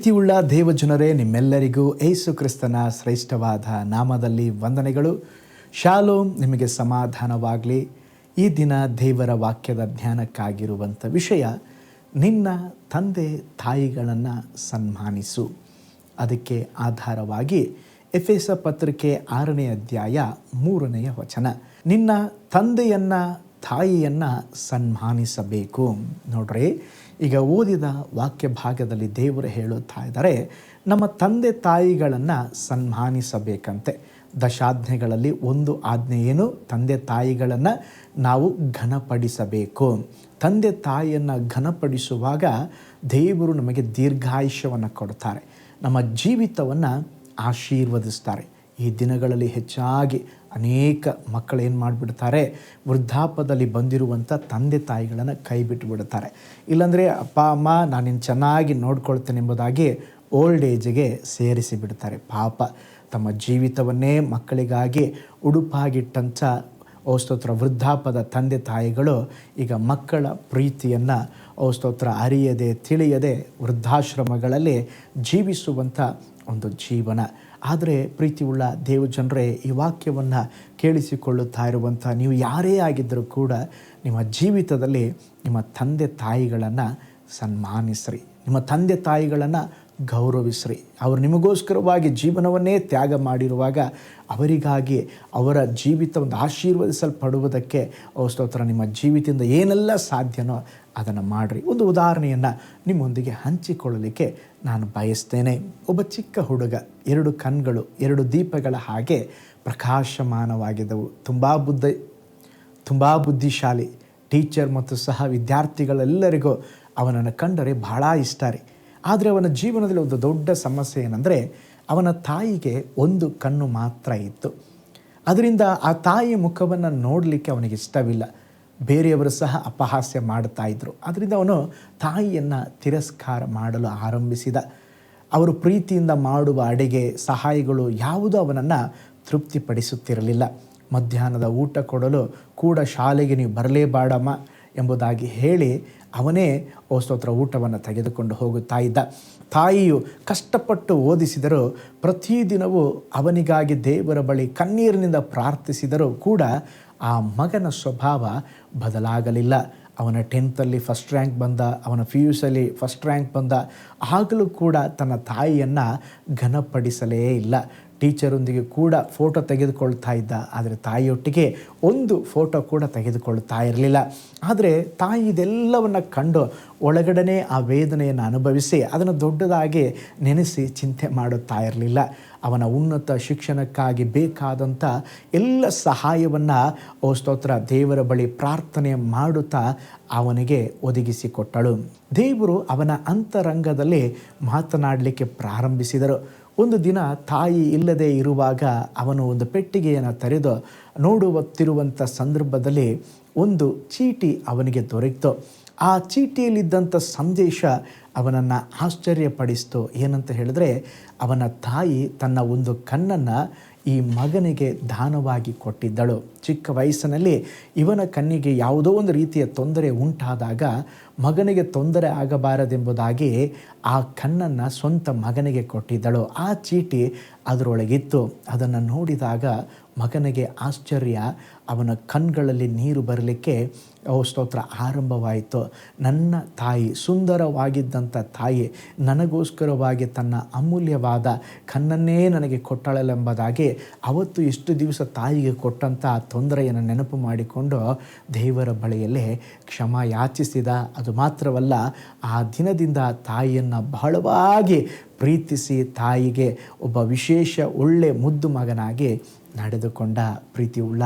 ಪ್ರೀತಿಯುಳ್ಳ ದೇವಜನರೇ, ನಿಮ್ಮೆಲ್ಲರಿಗೂ ಏಸು ಕ್ರಿಸ್ತನ ಶ್ರೇಷ್ಠವಾದ ನಾಮದಲ್ಲಿ ವಂದನೆಗಳು. ಶಾಲೋಮ್, ನಿಮಗೆ ಸಮಾಧಾನವಾಗಲಿ. ಈ ದಿನ ದೇವರ ವಾಕ್ಯದ ಧ್ಯಾನಕ್ಕಾಗಿರುವಂಥ ವಿಷಯ, ನಿನ್ನ ತಂದೆ ತಾಯಿಗಳನ್ನು ಸನ್ಮಾನಿಸು. ಅದಕ್ಕೆ ಆಧಾರವಾಗಿ ಎಫೆಸ ಪತ್ರಿಕೆ ಆರನೇ ಅಧ್ಯಾಯ ಮೂರನೆಯ ವಚನ. ನಿನ್ನ ತಂದೆಯನ್ನ ತಾಯಿಯನ್ನು ಸನ್ಮಾನಿಸಬೇಕು. ನೋಡ್ರಿ ಈಗ ಓದಿದ ವಾಕ್ಯ ಭಾಗದಲ್ಲಿ ದೇವರು ಹೇಳುತ್ತಾ ಇದ್ದಾರೆ, ನಮ್ಮ ತಂದೆ ತಾಯಿಗಳನ್ನು ಸನ್ಮಾನಿಸಬೇಕಂತೆ. ದಶಾಜ್ಞೆಗಳಲ್ಲಿ ಒಂದು ಆಜ್ಞೆ ಏನು? ತಂದೆ ತಾಯಿಗಳನ್ನು ನಾವು ಘನಪಡಿಸಬೇಕು. ತಂದೆ ತಾಯಿಯನ್ನು ಘನಪಡಿಸುವಾಗ ದೇವರು ನಮಗೆ ದೀರ್ಘಾಯುಷ್ಯವನ್ನು ಕೊಡ್ತಾರೆ. ನಮ್ಮ ಜೀವಿತವನ್ನು ಆಶೀರ್ವದಿಸ್ತಾರೆ. ಈ ದಿನಗಳಲ್ಲಿ ಹೆಚ್ಚಾಗಿ ಅನೇಕ ಮಕ್ಕಳು ಏನು ಮಾಡಿಬಿಡ್ತಾರೆ, ವೃದ್ಧಾಪದಲ್ಲಿ ಬಂದಿರುವಂಥ ತಂದೆ ತಾಯಿಗಳನ್ನು ಕೈ ಬಿಟ್ಟು ಬಿಡ್ತಾರೆ. ಇಲ್ಲಾಂದರೆ ಅಪ್ಪ, ಅಮ್ಮ ನಾನು ನಿನ್ನ ಚೆನ್ನಾಗಿ ನೋಡ್ಕೊಳ್ತೇನೆ ಎಂಬುದಾಗಿ ಓಲ್ಡ್ ಏಜ್ಗೆ ಸೇರಿಸಿ ಬಿಡ್ತಾರೆ. ಪಾಪ, ತಮ್ಮ ಜೀವಿತವನ್ನೇ ಮಕ್ಕಳಿಗಾಗಿ ಉಡುಪಾಗಿಟ್ಟಂಥ ಔಸ್ತೋತ್ರ ಸ್ತೋತ್ರ ವೃದ್ಧಾಪದ ತಂದೆ ತಾಯಿಗಳು ಈಗ ಮಕ್ಕಳ ಪ್ರೀತಿಯನ್ನು ಔಸ್ತೋತ್ರ ಸ್ತೋತ್ರ ಅರಿಯದೆ, ತಿಳಿಯದೆ ವೃದ್ಧಾಶ್ರಮಗಳಲ್ಲಿ ಜೀವಿಸುವಂಥ ಒಂದು ಜೀವನ. ಆದರೆ ಪ್ರೀತಿಯುಳ್ಳ ದೇವ ಜನರೇ, ಈ ವಾಕ್ಯವನ್ನು ಕೇಳಿಸಿಕೊಳ್ಳುತ್ತಾ ಇರುವಂಥ ನೀವು ಯಾರೇ ಆಗಿದ್ದರೂ ಕೂಡ ನಿಮ್ಮ ಜೀವಿತದಲ್ಲಿ ನಿಮ್ಮ ತಂದೆ ತಾಯಿಗಳನ್ನು ಸನ್ಮಾನಿಸ್ರಿ. ನಿಮ್ಮ ತಂದೆ ತಾಯಿಗಳನ್ನು ಗೌರವಿಸ್ರಿ. ಅವರು ನಿಮಗೋಸ್ಕರವಾಗಿ ಜೀವನವನ್ನೇ ತ್ಯಾಗ ಮಾಡಿರುವಾಗ ಅವರಿಗಾಗಿ ಅವರ ಜೀವಿತ ಒಂದು ಆಶೀರ್ವದಿಸಲ್ಪಡುವುದಕ್ಕೆ ಸ್ತೋತ್ರ, ನಿಮ್ಮ ಜೀವಿತದಿಂದ ಏನೆಲ್ಲ ಸಾಧ್ಯನೋ ಅದನ್ನು ಮಾಡಿರಿ. ಒಂದು ಉದಾಹರಣೆಯನ್ನು ನಿಮ್ಮೊಂದಿಗೆ ಹಂಚಿಕೊಳ್ಳಲಿಕ್ಕೆ ನಾನು ಬಯಸ್ತೇನೆ. ಒಬ್ಬ ಚಿಕ್ಕ ಹುಡುಗ, ಎರಡು ಕಣ್ಗಳು ಎರಡು ದೀಪಗಳ ಹಾಗೆ ಪ್ರಕಾಶಮಾನವಾಗಿದ್ದವು ತುಂಬ ಬುದ್ಧ, ತುಂಬ ಬುದ್ಧಿಶಾಲಿ. ಟೀಚರ್ ಮತ್ತು ಸಹ ವಿದ್ಯಾರ್ಥಿಗಳೆಲ್ಲರಿಗೂ ಅವನನ್ನು ಕಂಡರೆ ಬಹಳ ಇಷ್ಟ ರೀ. ಆದರೆ ಅವನ ಜೀವನದಲ್ಲಿ ಒಂದು ದೊಡ್ಡ ಸಮಸ್ಯೆ ಏನಂದರೆ ಅವನ ತಾಯಿಗೆ ಒಂದು ಕಣ್ಣು ಮಾತ್ರ ಇತ್ತು. ಅದರಿಂದ ಆ ತಾಯಿಯ ಮುಖವನ್ನು ನೋಡಲಿಕ್ಕೆ ಅವನಿಗೆ ಇಷ್ಟವಿಲ್ಲ. ಬೇರೆಯವರು ಸಹ ಅಪಹಾಸ್ಯ ಮಾಡ್ತಾ ಇದ್ದರು ಅದರಿಂದ ಅವನು ತಾಯಿಯನ್ನು ತಿರಸ್ಕಾರ ಮಾಡಲು ಆರಂಭಿಸಿದ. ಅವರು ಪ್ರೀತಿಯಿಂದ ಮಾಡುವ ಅಡಿಗೆ, ಸಹಾಯಗಳು ಯಾವುದೂ ಅವನನ್ನು ತೃಪ್ತಿಪಡಿಸುತ್ತಿರಲಿಲ್ಲ. ಮಧ್ಯಾಹ್ನದ ಊಟ ಕೊಡಲು ಕೂಡ ಶಾಲೆಗೆ ನೀವು ಬರಲೇಬಾಡಮ್ಮ ಎಂಬುದಾಗಿ ಹೇಳಿ ಅವನೇ ಓ ಸ್ತೋತ್ರ ಊಟವನ್ನು ತೆಗೆದುಕೊಂಡು ಹೋಗುತ್ತಾ ಇದ್ದ. ತಾಯಿಯು ಕಷ್ಟಪಟ್ಟು ಓದಿಸಿದರೂ ಪ್ರತಿದಿನವೂ ಅವನಿಗಾಗಿ ದೇವರ ಬಳಿ ಕಣ್ಣೀರಿನಿಂದ ಪ್ರಾರ್ಥಿಸಿದರೂ ಕೂಡ ಆ ಮಗನ ಸ್ವಭಾವ ಬದಲಾಗಲಿಲ್ಲ. ಅವನ ಟೆಂತಲ್ಲಿ ಫಸ್ಟ್ ರ್ಯಾಂಕ್ ಬಂದ, ಅವನ ಪಿ ಯು ಸಲ್ಲಿ ಫಸ್ಟ್ ರ್ಯಾಂಕ್ ಬಂದ, ಆಗಲೂ ಕೂಡ ತನ್ನ ತಾಯಿಯನ್ನು ಘನಪಡಿಸಲೇ ಇಲ್ಲ. ಟೀಚರೊಂದಿಗೆ ಕೂಡ ಫೋಟೋ ತೆಗೆದುಕೊಳ್ತಾ ಇದ್ದ. ಆದರೆ ತಾಯಿಯೊಟ್ಟಿಗೆ ಒಂದು ಫೋಟೋ ಕೂಡ ತೆಗೆದುಕೊಳ್ತಾ ಇರಲಿಲ್ಲ. ಆದರೆ ತಾಯಿ ಇದೆಲ್ಲವನ್ನು ಕಂಡು ಒಳಗಡನೆ ಆ ವೇದನೆಯನ್ನು ಅನುಭವಿಸಿ ಅದನ್ನು ದೊಡ್ಡದಾಗಿ ನೆನೆಸಿ ಚಿಂತೆ ಮಾಡುತ್ತಾ ಇರಲಿಲ್ಲ. ಅವನ ಉನ್ನತ ಶಿಕ್ಷಣಕ್ಕಾಗಿ ಬೇಕಾದಂಥ ಎಲ್ಲ ಸಹಾಯವನ್ನು, ಓ ಸ್ತೋತ್ರ, ದೇವರ ಬಳಿ ಪ್ರಾರ್ಥನೆ ಮಾಡುತ್ತಾ ಅವನಿಗೆ ಒದಗಿಸಿಕೊಟ್ಟಳು ದೇವರು ಅವನ ಅಂತರಂಗದಲ್ಲಿ ಮಾತನಾಡಲಿಕ್ಕೆ ಪ್ರಾರಂಭಿಸಿದರು. ಒಂದು ದಿನ ತಾಯಿ ಇಲ್ಲದೆ ಇರುವಾಗ ಅವನು ಒಂದು ಪೆಟ್ಟಿಗೆಯನ್ನು ತೆರೆದು ನೋಡುವತ್ತಿರುವಂಥ ಸಂದರ್ಭದಲ್ಲಿ ಒಂದು ಚೀಟಿ ಅವನಿಗೆ ದೊರೆಯಿತು. ಆ ಚೀಟಿಯಲ್ಲಿದ್ದಂಥ ಸಂದೇಶ ಅವನನ್ನು ಆಶ್ಚರ್ಯಪಡಿಸ್ತು. ಏನಂತ ಹೇಳಿದ್ರೆ, ಅವನ ತಾಯಿ ತನ್ನ ಒಂದು ಕಣ್ಣನ್ನು ಈ ಮಗನಿಗೆ ದಾನವಾಗಿ ಕೊಟ್ಟಿದ್ದಳು. ಚಿಕ್ಕ ವಯಸ್ಸಿನಲ್ಲಿ ಇವನ ಕಣ್ಣಿಗೆ ಯಾವುದೋ ಒಂದು ರೀತಿಯ ತೊಂದರೆ ಉಂಟಾದಾಗ, ಮಗನಿಗೆ ತೊಂದರೆ ಆಗಬಾರದೆಂಬುದಾಗಿ ಆ ಕಣ್ಣನ್ನು ಸ್ವಂತ ಮಗನಿಗೆ ಕೊಟ್ಟಿದ್ದಳು. ಆ ಚೀಟಿ ಅದರೊಳಗಿತ್ತು. ಅದನ್ನು ನೋಡಿದಾಗ ಮಗನಿಗೆ ಆಶ್ಚರ್ಯ. ಅವನ ಕಣ್ಗಳಲ್ಲಿ ನೀರು ಬರಲಿಕ್ಕೆ ಸ್ತೋತ್ರ, ಆರಂಭವಾಯಿತು. ನನ್ನ ತಾಯಿ ಸುಂದರವಾಗಿದ್ದಂಥ ತಾಯಿ ನನಗೋಸ್ಕರವಾಗಿ ತನ್ನ ಅಮೂಲ್ಯವಾದ ಕಣ್ಣನ್ನೇ ನನಗೆ ಕೊಟ್ಟಳಲೆಂಬುದಾಗಿ ಅವತ್ತು ಇಷ್ಟು ದಿವಸ ತಾಯಿಗೆ ಕೊಟ್ಟಂಥ ತೊಂದರೆಯನ್ನು ನೆನಪು ಮಾಡಿಕೊಂಡು ದೇವರ ಬಳಿಯಲ್ಲಿ ಕ್ಷಮ ಯಾಚಿಸಿದ. ಅದು ಮಾತ್ರವಲ್ಲ, ಆ ದಿನದಿಂದ ತಾಯಿಯನ್ನು ಬಹಳವಾಗಿ ಪ್ರೀತಿಸಿ ತಾಯಿಗೆ ಒಬ್ಬ ವಿಶೇಷ ಒಳ್ಳೆ ಮುದ್ದು ಮಗನಾಗಿ ನಡೆದುಕೊಂಡ ಪ್ರೀತಿಯುಳ್ಳ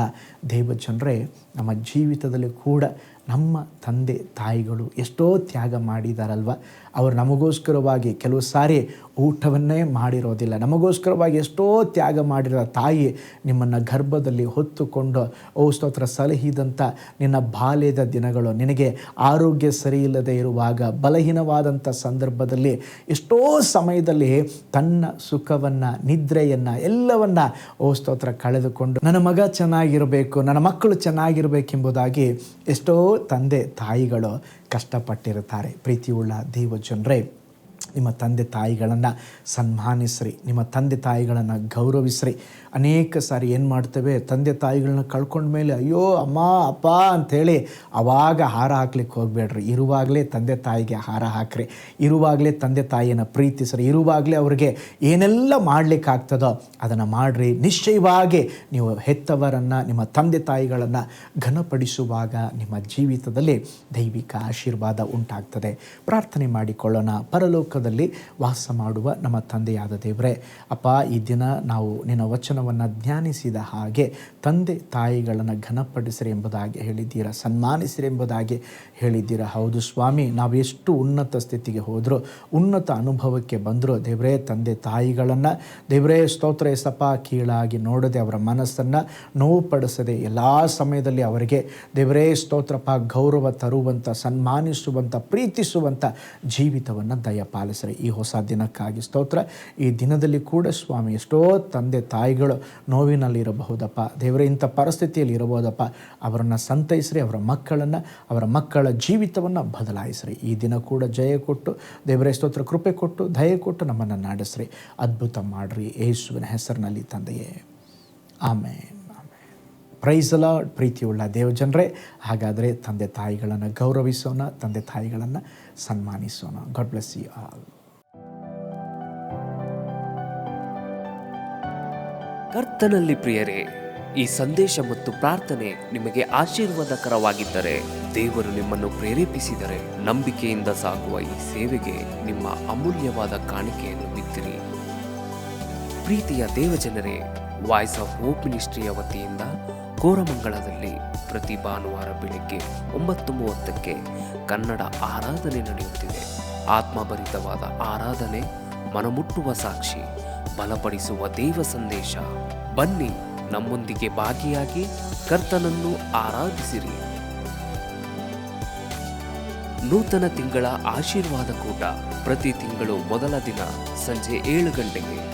ದೇವಜನರೇ, ನಮ್ಮ ಜೀವಿತದಲ್ಲಿ ಕೂಡ ನಮ್ಮ ತಂದೆ ತಾಯಿಗಳು ಎಷ್ಟೋ ತ್ಯಾಗ ಮಾಡಿದಾರಲ್ವ? ಅವರು ನಮಗೋಸ್ಕರವಾಗಿ ಕೆಲವು ಸಾರಿ ಊಟವನ್ನೇ ಮಾಡಿರೋದಿಲ್ಲ. ನಮಗೋಸ್ಕರವಾಗಿ ಎಷ್ಟೋ ತ್ಯಾಗ ಮಾಡಿರೋ ತಾಯಿ ನಿಮ್ಮನ್ನು ಗರ್ಭದಲ್ಲಿ ಹೊತ್ತುಕೊಂಡು, ಓ ಸ್ತೋತ್ರ ಸಲಹಿದಂಥ ನಿನ್ನ ಬಾಲ್ಯದ ದಿನಗಳು, ನಿನಗೆ ಆರೋಗ್ಯ ಸರಿಯಿಲ್ಲದೆ ಇರುವಾಗ ಬಲಹೀನವಾದಂಥ ಸಂದರ್ಭದಲ್ಲಿ ಎಷ್ಟೋ ಸಮಯದಲ್ಲಿ ತನ್ನ ಸುಖವನ್ನು, ನಿದ್ರೆಯನ್ನು, ಎಲ್ಲವನ್ನ, ಓ ಸ್ತೋತ್ರ ಕಳೆದುಕೊಂಡು, ನನ್ನ ಮಗ ಚೆನ್ನಾಗಿರಬೇಕು, ನನ್ನ ಮಕ್ಕಳು ಚೆನ್ನಾಗಿರಬೇಕೆಂಬುದಾಗಿ ಎಷ್ಟೋ ತಂದೆ ತಾಯಿಗಳು ಕಷ್ಟಪಟ್ಟಿರುತ್ತಾರೆ. ಪ್ರೀತಿಯುಳ್ಳ ದೇವ ಜನರೇ ನಿಮ್ಮ ತಂದೆ ತಾಯಿಗಳನ್ನು ಸನ್ಮಾನಿಸ್ರಿ, ನಿಮ್ಮ ತಂದೆ ತಾಯಿಗಳನ್ನು ಗೌರವಿಸ್ರಿ. ಅನೇಕ ಸಾರಿ ಏನು ಮಾಡ್ತೇವೆ, ತಂದೆ ತಾಯಿಗಳನ್ನ ಕಳ್ಕೊಂಡ ಮೇಲೆ, ಅಯ್ಯೋ, ಅಮ್ಮ, ಅಪ್ಪ ಅಂಥೇಳಿ ಅವಾಗ ಹಾರ ಹಾಕ್ಲಿಕ್ಕೆ ಹೋಗ್ಬೇಡ್ರಿ. ಇರುವಾಗಲೇ ತಂದೆ ತಾಯಿಗೆ ಹಾರ ಹಾಕ್ರಿ. ಇರುವಾಗಲೇ ತಂದೆ ತಾಯಿಯನ್ನು ಪ್ರೀತಿಸ್ರಿ. ಇರುವಾಗಲೇ ಅವ್ರಿಗೆ ಏನೆಲ್ಲ ಮಾಡಲಿಕ್ಕಾಗ್ತದೋ ಅದನ್ನು ಮಾಡಿರಿ. ನಿಶ್ಚಯವಾಗಿ ನೀವು ಹೆತ್ತವರನ್ನು, ನಿಮ್ಮ ತಂದೆ ತಾಯಿಗಳನ್ನು ಘನಪಡಿಸುವಾಗ ನಿಮ್ಮ ಜೀವಿತದಲ್ಲಿ ದೈವಿಕ ಆಶೀರ್ವಾದ ಉಂಟಾಗ್ತದೆ. ಪ್ರಾರ್ಥನೆ ಮಾಡಿಕೊಳ್ಳೋಣ. ಪರಲೋಕದಲ್ಲಿ ವಾಸ ಮಾಡುವ ನಮ್ಮ ತಂದೆಯಾದ ದೇವರೇ. ಅಪ್ಪ, ಈ ದಿನ ನಾವು ನಿನ್ನ ವಚನವನ್ನು ಧ್ಯಾನಿಸಿದ ಹಾಗೆ ತಂದೆ ತಾಯಿಗಳನ್ನು ಘನಪಡಿಸಿರಿ ಎಂಬುದಾಗಿ ಹೇಳಿದ್ದೀರಾ, ಸನ್ಮಾನಿಸಿರಿ ಎಂಬುದಾಗಿ ಹೇಳಿದ್ದೀರಾ. ಹೌದು ಸ್ವಾಮಿ, ನಾವು ಎಷ್ಟು ಉನ್ನತ ಸ್ಥಿತಿಗೆ ಹೋದರೂ, ಉನ್ನತ ಅನುಭವಕ್ಕೆ ಬಂದರೂ ದೇವರೇ, ತಂದೆ ತಾಯಿಗಳನ್ನು, ದೇವರೇ ಸ್ತೋತ್ರ ಸಪ ಕೀಳಾಗಿ ನೋಡದೆ ಅವರ ಮನಸ್ಸನ್ನು ನೋವು ಪಡಿಸದೆ ಎಲ್ಲ ಸಮಯದಲ್ಲಿ ಅವರಿಗೆ ದೇವರೇ ಸ್ತೋತ್ರಪ ಗೌರವ ತರುವಂಥ ಸನ್ಮಾನಿಸುವಂಥ ಪ್ರೀತಿಸುವಂಥ ಜೀವಿತವನ್ನು ದಯಪಾಲಿಸ್ರಿ ಈ ಹೊಸ ದಿನಕ್ಕಾಗಿ ಸ್ತೋತ್ರ. ಈ ದಿನದಲ್ಲಿ ಕೂಡ ಸ್ವಾಮಿ ಎಷ್ಟೋ ತಂದೆ ತಾಯಿಗಳು ನೋವಿನಲ್ಲಿರಬಹುದಪ್ಪ, ದೇವರೇ ಇಂಥ ಪರಿಸ್ಥಿತಿಯಲ್ಲಿ ಇರಬಹುದಪ್ಪ ಅವರನ್ನು ಸಂತೈಸ್ರಿ, ಅವರ ಮಕ್ಕಳನ್ನು, ಅವರ ಮಕ್ಕಳ ಜೀವಿತವನ್ನು ಬದಲಾಯಿಸ್ರಿ. ಈ ದಿನ ಕೂಡ ಜಯ ಕೊಟ್ಟು, ದೇವರೇ ಸ್ತೋತ್ರ, ಕೃಪೆ ಕೊಟ್ಟು, ದಯ ಕೊಟ್ಟು ನಮ್ಮನ್ನು ನಾಡಿಸ್ರಿ. ಅದ್ಭುತ ಮಾಡಿರಿ ಯೇಸುವಿನ ಹೆಸರಿನಲ್ಲಿ ತಂದೆಯೇ. ಆಮೇನ್. ಪ್ರೈಸಲ ಪ್ರೀತಿಯುಳ್ಳ ದೇವಜನರೇ, ಹಾಗಾದರೆ ತಂದೆ ತಾಯಿಗಳನ್ನು ಗೌರವಿಸೋಣ, ತಂದೆ ತಾಯಿಗಳನ್ನು ಸನ್ಮಾನಿಸೋಣ. ಗಾಡ್ ಬ್ಲೆಸ್ ಯು ಆಲ್ ಕರ್ತನಲ್ಲಿ ಪ್ರಿಯರೇ, ಈ ಸಂದೇಶ ಮತ್ತು ಪ್ರಾರ್ಥನೆ ನಿಮಗೆ ಆಶೀರ್ವಾದಕರವಾಗಿದ್ದರೆ, ದೇವರು ನಿಮ್ಮನ್ನು ಪ್ರೇರೇಪಿಸಿದರೆ, ನಂಬಿಕೆಯಿಂದ ಸಾಗುವ ಈ ಸೇವೆಗೆ ನಿಮ್ಮ ಅಮೂಲ್ಯವಾದ ಕಾಣಿಕೆಯನ್ನು ಬಿತ್ತಿರಿ. ಪ್ರೀತಿಯ ದೇವಜನರೇ ವಾಯ್ಸ್ ಆಫ್ ಹೋಪ್ ಮಿನಿಸ್ಟ್ರಿಯ ವತಿಯಿಂದ ಕೋರಮಂಗಳದಲ್ಲಿ ಪ್ರತಿ ಭಾನುವಾರ ಬೆಳಿಗ್ಗೆ ಒಂಬತ್ತು ಮೂವತ್ತಕ್ಕೆ ಕನ್ನಡ ಆರಾಧನೆ ನಡೆಯುತ್ತಿದೆ. ಆತ್ಮಭರಿತವಾದ ಆರಾಧನೆ, ಮನಮುಟ್ಟುವ ಸಾಕ್ಷಿ, ಬಲಪಡಿಸುವ ದೇವ ಸಂದೇಶ. ಬನ್ನಿ, ನಮ್ಮೊಂದಿಗೆ ಭಾಗಿಯಾಗಿ ಕರ್ತನನ್ನು ಆರಾಧಿಸಿರಿ. ನೂತನ ತಿಂಗಳ ಆಶೀರ್ವಾದ ಕೂಟ ಪ್ರತಿ ತಿಂಗಳು ಮೊದಲ ದಿನ ಸಂಜೆ ಏಳು ಗಂಟೆಗೆ.